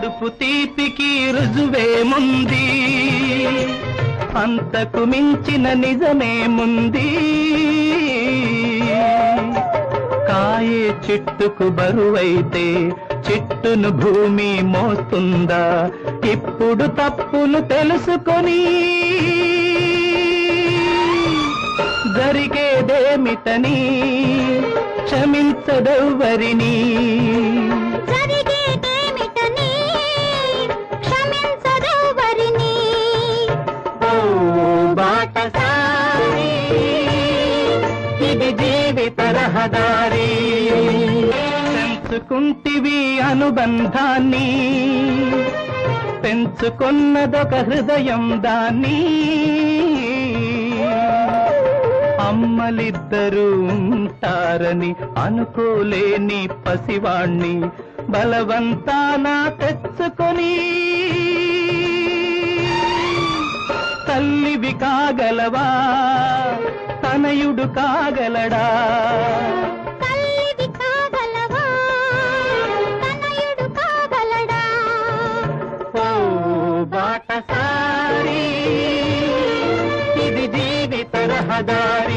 కడుపు తీపికి రుజువేముంది? అంతకు మించిన నిజమేముంది? కాయే చెట్టుకు బరువైతే చెట్టును భూమి మోస్తుందా? ఇప్పుడు తప్పులు తెలుసుకొని జరిగేదేమిటని క్షమించదెవ్వరినీ? ఇది జీవిత రహదారి పెంచుకుంటివి అనుబంధాన్ని పెంచుకున్నదొక హృదయం దాన్ని. అమ్మలిద్దరూ ఉంటారని అనుకోలేని పసివాణ్ణి బలవంతాన తెచ్చుకొని. తల్లివి కాగలవా? తనయుడు కాగలడా? బాటసారి ఇది జీవిత రహదారి.